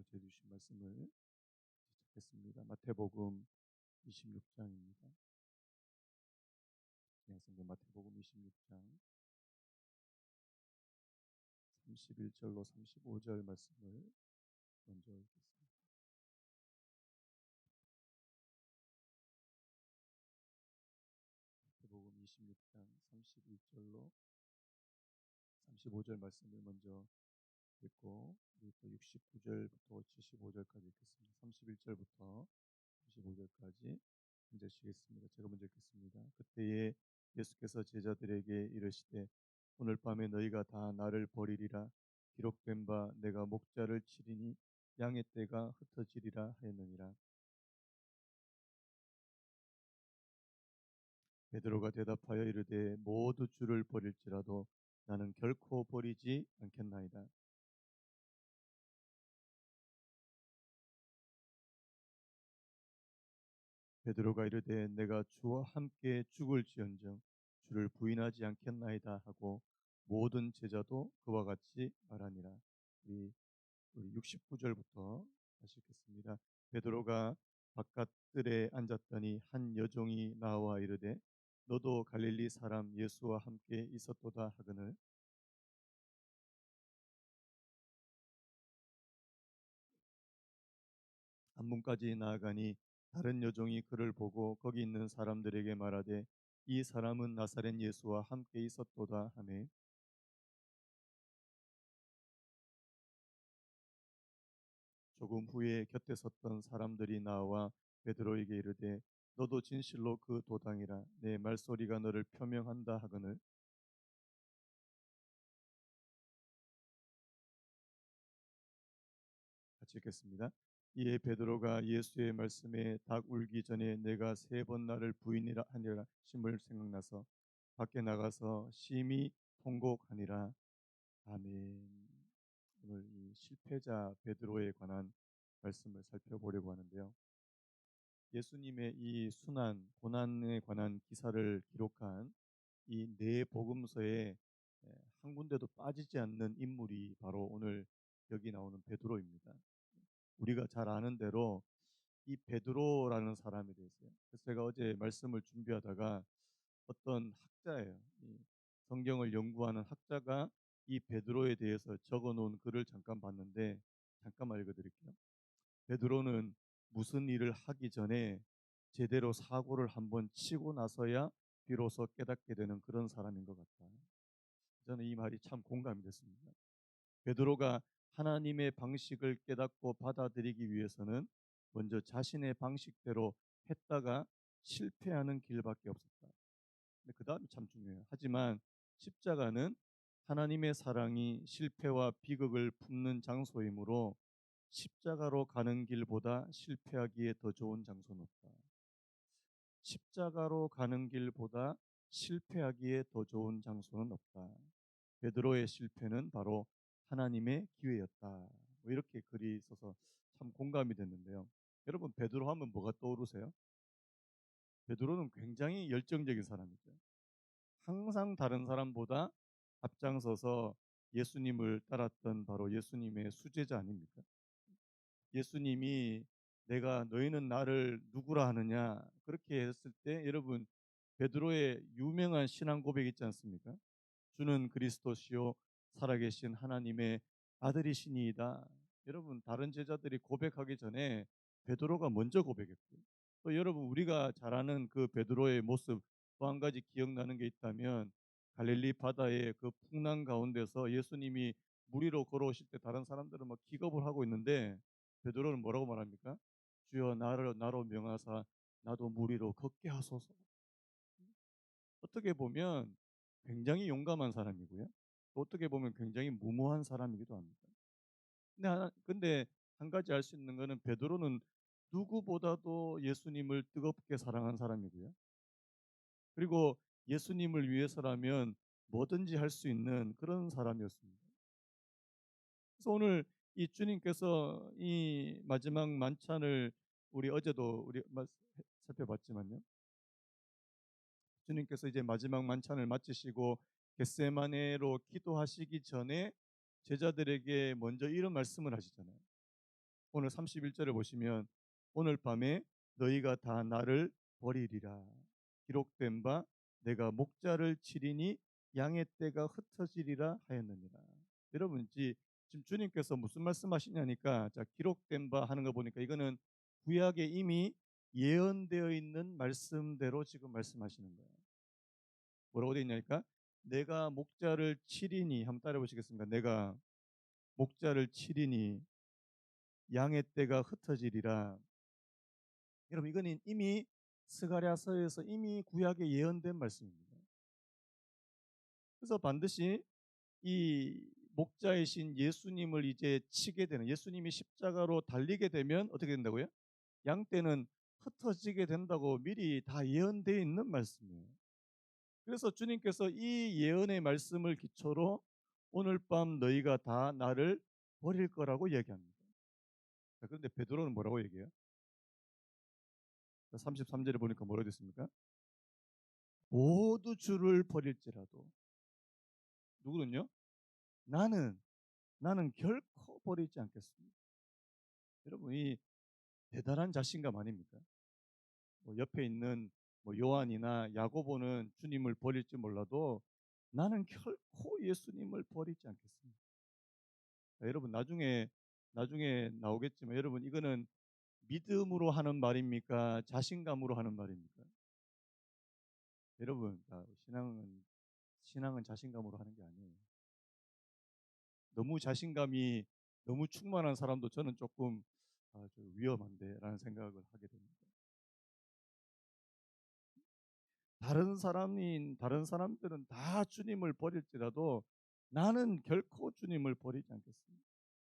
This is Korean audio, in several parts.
어제 주신 말씀을 찾겠습니다. 마태복음 26장입니다. 양성경 마태복음 26장 31절로 35절 말씀을 먼저 읽겠습니다. 마태복음 26장 31절로 35절 말씀을 먼저 읽고 우리 또 69절부터 75절까지 읽겠습니다. 31절부터 35절까지 먼저 시겠습니다. 제가 먼저 읽겠습니다. 그때에 예수께서 제자들에게 이르시되 오늘 밤에 너희가 다 나를 버리리라 기록된 바 내가 목자를 치리니 양의 떼가 흩어지리라 하였느니라. 베드로가 대답하여 이르되 모두 주를 버릴지라도 나는 결코 버리지 않겠나이다. 베드로가 이르되 내가 주와 함께 죽을지언정 주를 부인하지 않겠나이다 하고 모든 제자도 그와 같이 말하니라. 우리, 우리 69절부터 다시 읽겠습니다. 베드로가 바깥들에 앉았더니 한 여종이 나와 이르되 너도 갈릴리 사람 예수와 함께 있었도다 하거늘 안문까지 나아가니 다른 여종이 그를 보고 거기 있는 사람들에게 말하되 이 사람은 나사렛 예수와 함께 있었도다. 하매. 조금 후에 곁에 섰던 사람들이 나와 베드로에게 이르되 너도 진실로 그 도당이라. 내 말소리가 너를 표명한다 하거늘. 같이 읽겠습니다. 이에 베드로가 예수의 말씀에 닭 울기 전에 내가 세 번 나를 부인이라 하니라 심을 생각나서 밖에 나가서 심히 통곡하니라. 아멘. 오늘 이 실패자 베드로에 관한 말씀을 살펴보려고 하는데요. 예수님의 이 순환, 고난에 관한 기사를 기록한 이 네 복음서에 한 군데도 빠지지 않는 인물이 바로 오늘 여기 나오는 베드로입니다. 우리가 잘 아는 대로 이 베드로라는 사람에 대해서요. 그래서 제가 어제 말씀을 준비하다가 어떤 학자예요. 성경을 연구하는 학자가 이 베드로에 대해서 적어 놓은 글을 잠깐 봤는데 잠깐만 읽어 드릴게요. 베드로는 무슨 일을 하기 전에 제대로 사고를 한번 치고 나서야 비로소 깨닫게 되는 그런 사람인 것 같다. 저는 이 말이 참 공감이 됐습니다. 베드로가 하나님의 방식을 깨닫고 받아들이기 위해서는 먼저 자신의 방식대로 했다가 실패하는 길밖에 없었다. 근데 그 다음이 참 중요해요. 하지만 십자가는 하나님의 사랑이 실패와 비극을 품는 장소이므로 십자가로 가는 길보다 실패하기에 더 좋은 장소는 없다. 십자가로 가는 길보다 실패하기에 더 좋은 장소는 없다. 베드로의 실패는 바로 하나님의 기회였다. 뭐 이렇게 글이 있어서 참 공감이 됐는데요. 여러분 베드로 하면 뭐가 떠오르세요? 베드로는 굉장히 열정적인 사람이죠. 항상 다른 사람보다 앞장서서 예수님을 따랐던 바로 예수님의 수제자 아닙니까? 예수님이 내가 너희는 나를 누구라 하느냐 그렇게 했을 때 여러분 베드로의 유명한 신앙 고백 있지 않습니까? 주는 그리스도시요 살아계신 하나님의 아들이시니이다. 여러분 다른 제자들이 고백하기 전에 베드로가 먼저 고백했고 또 여러분 우리가 잘 아는 그 베드로의 모습 또 한 가지 기억나는 게 있다면 갈릴리 바다의 그 풍랑 가운데서 예수님이 물 위로 걸어오실 때 다른 사람들은 막 기겁을 하고 있는데 베드로는 뭐라고 말합니까? 주여 나를 나로 명하사 나도 물 위로 걷게 하소서. 어떻게 보면 굉장히 용감한 사람이고요. 어떻게 보면 굉장히 무모한 사람이기도 합니다. 근데, 하나, 근데 한 가지 알 수 있는 것은 베드로는 누구보다도 예수님을 뜨겁게 사랑한 사람이고요. 그리고 예수님을 위해서라면 뭐든지 할 수 있는 그런 사람이었습니다. 그래서 오늘 이 주님께서 이 마지막 만찬을 우리 어제도 우리 살펴봤지만요. 주님께서 이제 마지막 만찬을 마치시고 겟세마네로 기도하시기 전에 제자들에게 먼저 이런 말씀을 하시잖아요. 오늘 31절에 보시면 오늘 밤에 너희가 다 나를 버리리라 기록된 바 내가 목자를 치리니 양의 떼가 흩어지리라 하였느니라. 여러분 지- 지금 주님께서 무슨 말씀하시냐니까 자 기록된 바 하는 거 보니까 이거는 구약에 이미 예언되어 있는 말씀대로 지금 말씀하시는 거예요. 뭐라고 되어 있냐니까 내가 목자를 치리니 한번 따라 보시겠습니다. 내가 목자를 치리니 양의 떼가 흩어지리라. 여러분 이거는 이미 스가랴서에서 이미 구약에 예언된 말씀입니다. 그래서 반드시 이 목자이신 예수님을 이제 치게 되는 예수님이 십자가로 달리게 되면 어떻게 된다고요? 양 떼는 흩어지게 된다고 미리 다 예언되어 있는 말씀이에요. 그래서 주님께서 이 예언의 말씀을 기초로 오늘 밤 너희가 다 나를 버릴 거라고 얘기합니다. 자, 그런데 베드로는 뭐라고 얘기해요? 33절에 보니까 뭐라고 됐습니까? 모두 주를 버릴지라도 누구는요? 나는 나는 결코 버리지 않겠습니다. 여러분 이 대단한 자신감 아닙니까? 뭐 옆에 있는 뭐 요한이나 야고보는 주님을 버릴지 몰라도 나는 결코 예수님을 버리지 않겠습니다. 자, 여러분 나중에 나중에 나오겠지만 여러분 이거는 믿음으로 하는 말입니까? 자신감으로 하는 말입니까? 여러분 아, 신앙은 신앙은 자신감으로 하는 게 아니에요. 너무 자신감이 너무 충만한 사람도 저는 조금 아, 좀 위험한데라는 생각을 하게 됩니다. 다른 사람인 다른 사람들은 다 주님을 버릴지라도 나는 결코 주님을 버리지 않겠습니다.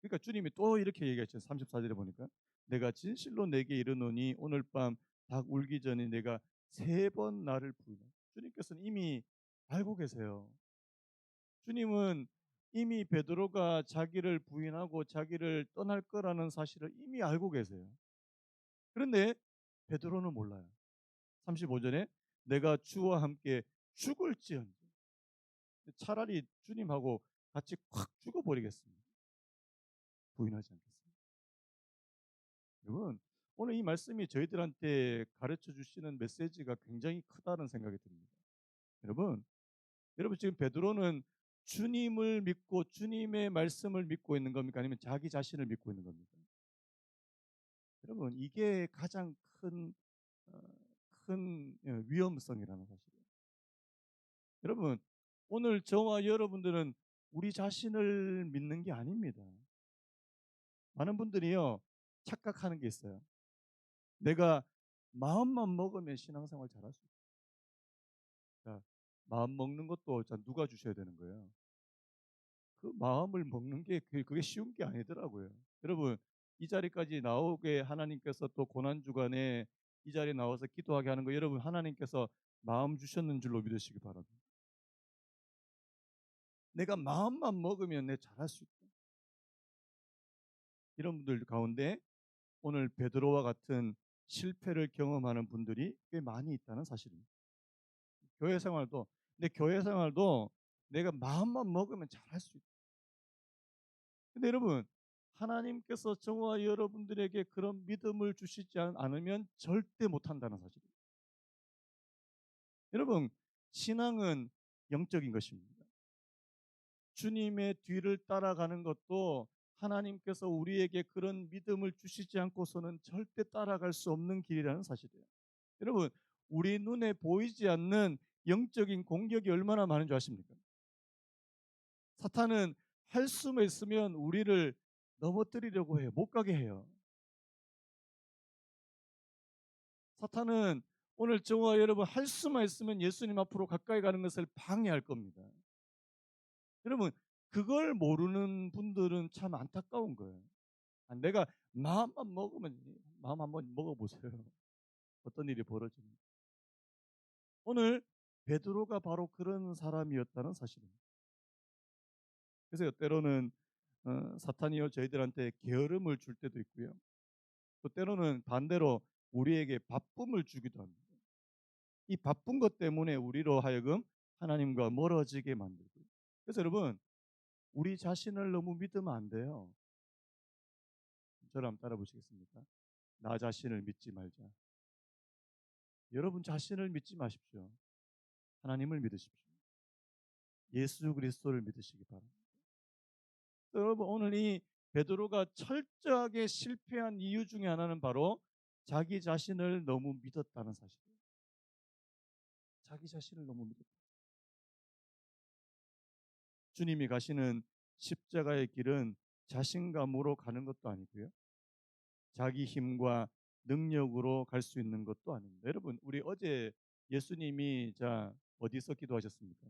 그러니까 주님이 또 이렇게 얘기했죠. 34절에 보니까 내가 진실로 내게 이르노니 오늘 밤 닭 울기 전에 내가 세 번 나를 부인하. 주님께서는 이미 알고 계세요. 주님은 이미 베드로가 자기를 부인하고 자기를 떠날 거라는 사실을 이미 알고 계세요. 그런데 베드로는 몰라요. 35절에 내가 주와 함께 죽을지언정 차라리 주님하고 같이 콱 죽어버리겠습니다. 부인하지 않겠습니다. 여러분 오늘 이 말씀이 저희들한테 가르쳐 주시는 메시지가 굉장히 크다는 생각이 듭니다. 여러분, 여러분 지금 베드로는 주님을 믿고 주님의 말씀을 믿고 있는 겁니까? 아니면 자기 자신을 믿고 있는 겁니까? 여러분 이게 가장 큰, 어, 큰 예, 위험성이라는 사실이에요. 여러분 오늘 저와 여러분들은 우리 자신을 믿는 게 아닙니다. 많은 분들이요 착각하는 게 있어요. 내가 마음만 먹으면 신앙생활 잘할 수. 자, 마음 먹는 것도 자, 누가 주셔야 되는 거예요? 그 마음을 먹는 게 그게, 그게 쉬운 게 아니더라고요. 여러분 이 자리까지 나오게 하나님께서 또 고난 주간에 이 자리에 나와서 기도하게 하는 거 여러분 하나님께서 마음 주셨는 줄로 믿으시기 바랍니다. 내가 마음만 먹으면 내 잘할 수 있다. 이런 분들 가운데 오늘 베드로와 같은 실패를 경험하는 분들이 꽤 많이 있다는 사실입니다. 교회 생활도 근데 교회 생활도 내가 마음만 먹으면 잘할 수 있다. 근데 여러분 하나님께서 저와 여러분들에게 그런 믿음을 주시지 않으면 절대 못한다는 사실입니다. 여러분 신앙은 영적인 것입니다. 주님의 뒤를 따라가는 것도 하나님께서 우리에게 그런 믿음을 주시지 않고서는 절대 따라갈 수 없는 길이라는 사실이에요. 여러분, 우리 눈에 보이지 않는 영적인 공격이 얼마나 많은 줄 아십니까? 사탄은 할 수만 있으면 우리를 넘어뜨리려고 해요. 못 가게 해요. 사탄은 오늘 저와 여러분 할 수만 있으면 예수님 앞으로 가까이 가는 것을 방해할 겁니다. 여러분 그걸 모르는 분들은 참 안타까운 거예요. 아, 내가 마음만 먹으면 마음 한번 먹어보세요. 어떤 일이 벌어지는지. 오늘 베드로가 바로 그런 사람이었다는 사실입니다. 그래서 때로는 어, 사탄이요 저희들한테 게으름을 줄 때도 있고요. 또 때로는 반대로 우리에게 바쁨을 주기도 합니다. 이 바쁜 것 때문에 우리로 하여금 하나님과 멀어지게 만들고. 그래서 여러분 우리 자신을 너무 믿으면 안 돼요. 저를 한번 따라 보시겠습니까? 나 자신을 믿지 말자. 여러분 자신을 믿지 마십시오. 하나님을 믿으십시오. 예수 그리스도를 믿으시기 바랍니다. 여러분 오늘 이 베드로가 철저하게 실패한 이유 중에 하나는 바로 자기 자신을 너무 믿었다는 사실이에요. 자기 자신을 너무 믿었다. 주님이 가시는 십자가의 길은 자신감으로 가는 것도 아니고요. 자기 힘과 능력으로 갈 수 있는 것도 아닙니다. 여러분, 우리 어제 예수님이 자 어디서 기도하셨습니까?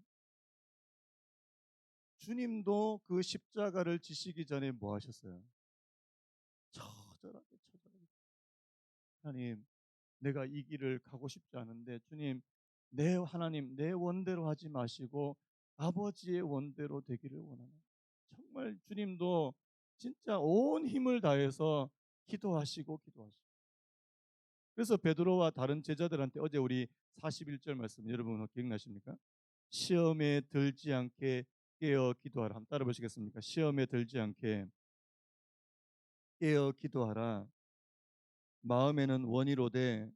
주님도 그 십자가를 지시기 전에 뭐 하셨어요? 처절하게 처절하게 하나님 내가 이 길을 가고 싶지 않은데 주님 내 하나님 내 원대로 하지 마시고 아버지의 원대로 되기를 원하는 정말 주님도 진짜 온 힘을 다해서 기도하시고 기도하시고 그래서 베드로와 다른 제자들한테 어제 우리 41절 말씀 여러분 기억나십니까? 시험에 들지 않게 깨어 기도하라. 한번 따라 보시겠습니까? 시험에 들지 않게 깨어 기도하라. 마음에는 원이로되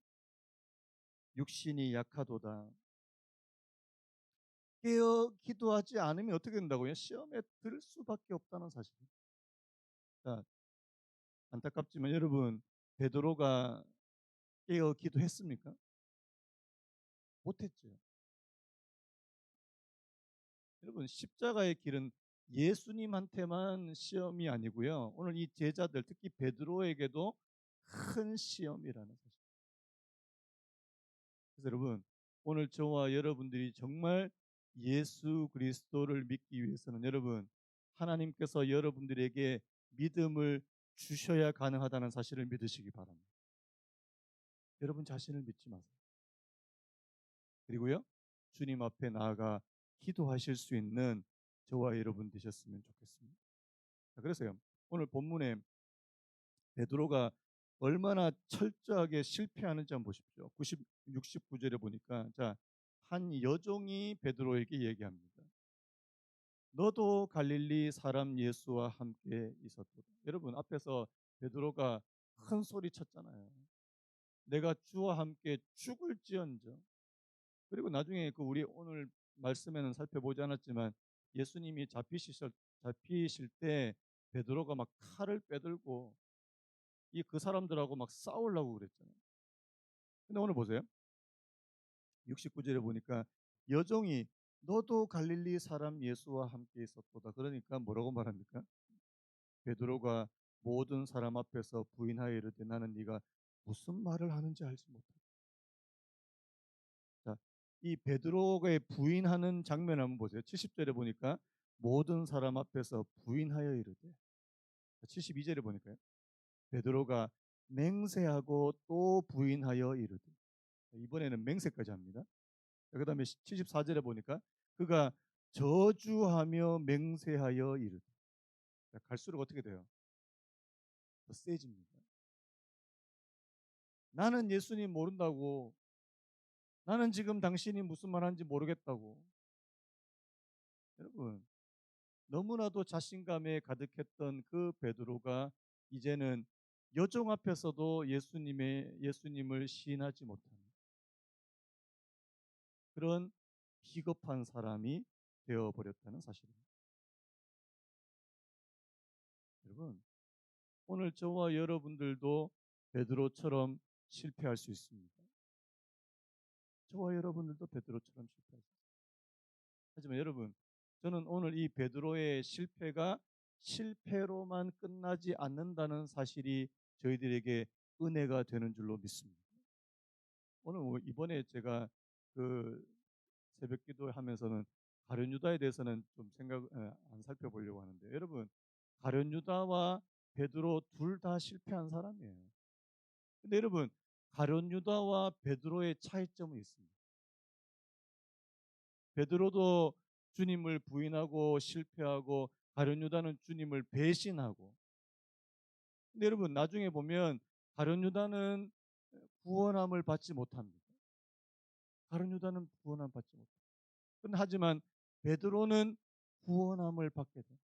육신이 약하도다. 깨어 기도하지 않으면 어떻게 된다고요? 시험에 들 수밖에 없다는 사실. 자, 안타깝지만 여러분 베드로가 깨어 기도했습니까? 못했죠. 여러분 십자가의 길은 예수님한테만 시험이 아니고요. 오늘 이 제자들 특히 베드로에게도 큰 시험이라는 사실. 그래서 여러분 오늘 저와 여러분들이 정말 예수 그리스도를 믿기 위해서는 여러분 하나님께서 여러분들에게 믿음을 주셔야 가능하다는 사실을 믿으시기 바랍니다. 여러분 자신을 믿지 마세요. 그리고요 주님 앞에 나아가 기도하실 수 있는 저와 여러분 되셨으면 좋겠습니다. 그래서요 오늘 본문에 베드로가 얼마나 철저하게 실패하는지 한번 보십시오. 90, 69절에 보니까 자, 한 여종이 베드로에게 얘기합니다. 너도 갈릴리 사람 예수와 함께 있었다. 여러분 앞에서 베드로가 큰 소리 쳤잖아요. 내가 주와 함께 죽을지언정. 그리고 나중에 그 우리 오늘 말씀에는 살펴보지 않았지만 예수님이 잡히실, 잡히실 때 베드로가 막 칼을 빼들고 이 그 사람들하고 막 싸우려고 그랬잖아요. 근데 오늘 보세요. 69절에 보니까 여종이 너도 갈릴리 사람 예수와 함께 있었도다. 그러니까 뭐라고 말합니까? 베드로가 모든 사람 앞에서 부인하여 이르되 나는 네가 무슨 말을 하는지 알지 못하다. 이 베드로의 부인하는 장면 한번 보세요. 70절에 보니까 모든 사람 앞에서 부인하여 이르되 72절에 보니까요. 베드로가 맹세하고 또 부인하여 이르되 이번에는 맹세까지 합니다. 그 다음에 74절에 보니까 그가 저주하며 맹세하여 이르되 갈수록 어떻게 돼요? 더 세집니다. 나는 예수님 모른다고 나는 지금 당신이 무슨 말 하는지 모르겠다고. 여러분, 너무나도 자신감에 가득했던 그 베드로가 이제는 여종 앞에서도 예수님의 예수님을 시인하지 못하는 그런 비겁한 사람이 되어 버렸다는 사실입니다. 여러분, 오늘 저와 여러분들도 베드로처럼 실패할 수 있습니다. 저와 여러분들도 베드로처럼 있습니다. 하지만 여러분, 저는 오늘 이 베드로의 실패가 실패로만 끝나지 않는다는 사실이 저희들에게 은혜가 되는 줄로 믿습니다. 오늘 뭐 이번에 제가 그 새벽 기도 하면서는 가련 유다에 대해서는 좀 생각 안 살펴보려고 하는데 여러분 가련 유다와 베드로 둘 다 실패한 사람이에요. 근데 여러분 가련 유다와 베드로의 차이점은 있습니다. 베드로도 주님을 부인하고 실패하고 가련 유다는 주님을 배신하고 근데 여러분 나중에 보면 가련 유다는 구원함을 받지 못합니다. 가련 유다는 구원함 받지 못합니다. 하지만 베드로는 구원함을 받게 됩니다.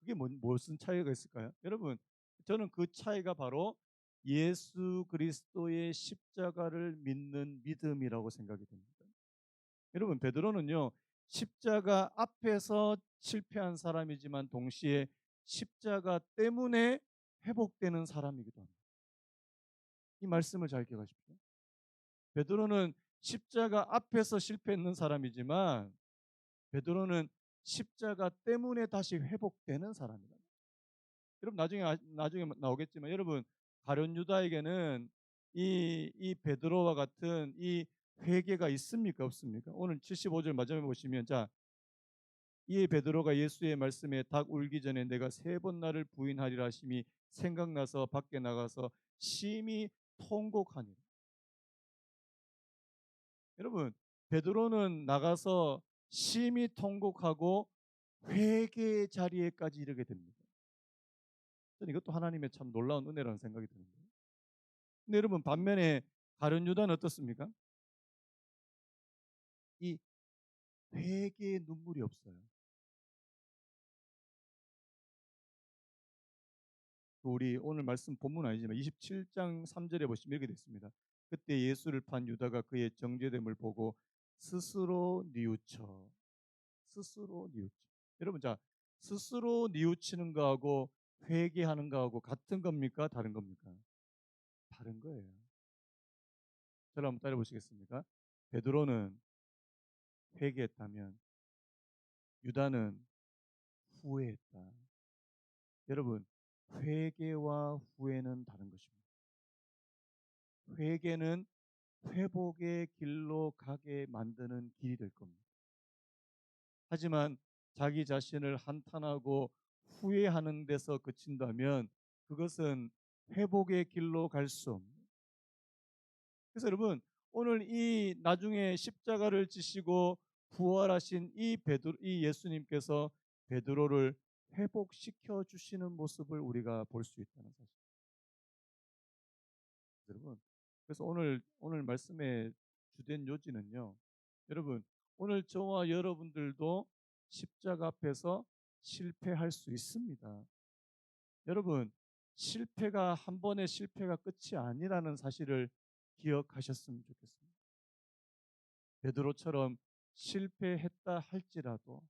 그게 뭔, 무슨 차이가 있을까요? 여러분, 저는 그 차이가 바로 예수 그리스도의 십자가를 믿는 믿음이라고 생각이 됩니다. 여러분, 베드로는요, 십자가 앞에서 실패한 사람이지만 동시에 십자가 때문에 회복되는 사람이기도 합니다. 이 말씀을 잘 기억하십시오. 베드로는 십자가 앞에서 실패했는 사람이지만 베드로는 십자가 때문에 다시 회복되는 사람이다. 여러분 나중에 아, 나중에 나오겠지만 여러분 가룟 유다에게는 이, 이 베드로와 같은 이 회개가 있습니까 없습니까? 오늘 75절 마지막에 보시면 자 이에 베드로가 예수의 말씀에 닭 울기 전에 내가 세 번 나를 부인하리라 하심이 생각나서 밖에 나가서 심히 통곡하니라. 여러분 베드로는 나가서 심히 통곡하고 회개 자리에까지 이르게 됩니다. 이것도 하나님의 참 놀라운 은혜라는 생각이 드는데. 근데 여러분 반면에 가룟 유다는 어떻습니까? 이 회개의 눈물이 없어요. 우리 오늘 말씀 본문 아니지만 27장 3절에 보시면 이렇게 됐습니다. 그때 예수를 판 유다가 그의 정죄됨을 보고 스스로 뉘우쳐 스스로 뉘우쳐 여러분 자 스스로 뉘우치는 거하고 회개하는 거하고 같은 겁니까? 다른 겁니까? 다른 거예요. 저를 한번 따라 보시겠습니까? 베드로는 회개했다면 유다는 후회했다. 여러분 회개와 후회는 다른 것입니다. 회개는 회복의 길로 가게 만드는 길이 될 겁니다. 하지만 자기 자신을 한탄하고 후회하는 데서 그친다면 그것은 회복의 길로 갈 수 없는. 그래서 여러분 오늘 이 나중에 십자가를 지시고 부활하신 이 베드로 이 예수님께서 베드로를 회복시켜 주시는 모습을 우리가 볼 수 있다는 사실. 여러분 그래서 오늘 오늘 말씀의 주된 요지는요. 여러분, 오늘 저와 여러분들도 십자가 앞에서 실패할 수 있습니다. 여러분, 실패가 한 번의 실패가 끝이 아니라는 사실을 기억하셨으면 좋겠습니다. 베드로처럼 실패했다 할지라도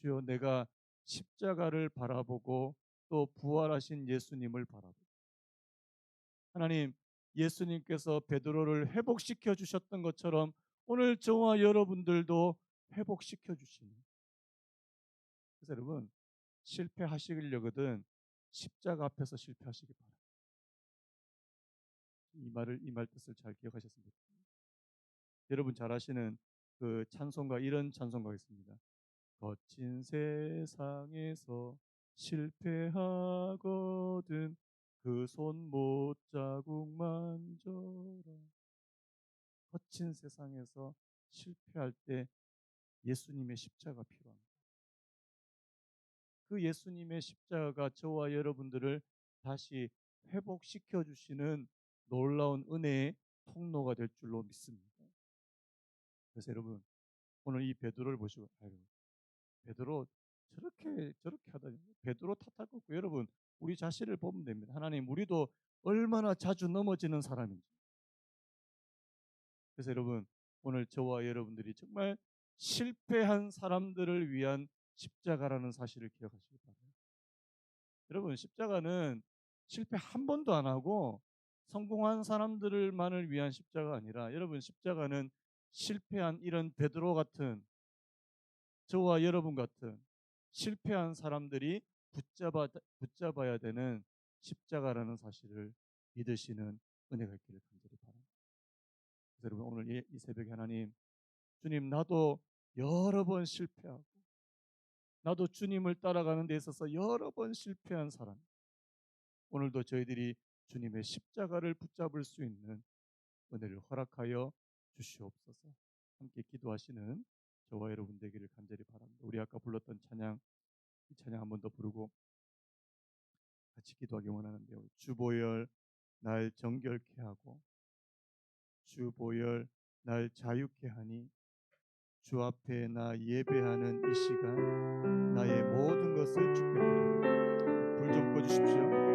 주여 내가 십자가를 바라보고 또 부활하신 예수님을 바라보고 하나님 예수님께서 베드로를 회복시켜 주셨던 것처럼 오늘 저와 여러분들도 회복시켜 주시는. 그래서 여러분 실패하시려거든 십자가 앞에서 실패하시기 바랍니다. 이 말을 이 말 뜻을 잘 기억하셨으면 좋겠습니다. 여러분 잘 아시는 그 찬송가 이런 찬송가 있습니다. 거친 세상에서 실패하거든 그 손 못 자국 만져라. 거친 세상에서 실패할 때 예수님의 십자가 필요합니다. 그 예수님의 십자가가 저와 여러분들을 다시 회복시켜 주시는 놀라운 은혜의 통로가 될 줄로 믿습니다. 그래서 여러분 오늘 이 베드로를 보시고 아유 베드로 저렇게 저렇게 하다니 베드로 탓할 거 없고 여러분 우리 자신을 보면 됩니다. 하나님 우리도 얼마나 자주 넘어지는 사람인지. 그래서 여러분 오늘 저와 여러분들이 정말 실패한 사람들을 위한 십자가라는 사실을 기억하시기 바랍니다. 여러분 십자가는 실패 한 번도 안 하고 성공한 사람들만을 위한 십자가 아니라 여러분 십자가는 실패한 이런 베드로 같은 저와 여러분 같은 실패한 사람들이 붙잡아, 붙잡아야 되는 십자가라는 사실을 믿으시는 은혜가 있기를 간절히 바랍니다. 여러분 오늘 이 새벽에 하나님 주님 나도 여러 번 실패하고 나도 주님을 따라가는 데 있어서 여러 번 실패한 사람 오늘도 저희들이 주님의 십자가를 붙잡을 수 있는 은혜를 허락하여 주시옵소서 함께 기도하시는 저와 여러분 되기를 간절히 바랍니다. 우리 아까 불렀던 찬양 이 찬양 한 번 더 부르고 같이 기도하기 원하는데요. 주보혈 날 정결케 하고 주보혈 날 자유케 하니 주 앞에 나 예배하는 이 시간 나의 모든 것을 주께 드립니다. 불좀 꺼주십시오.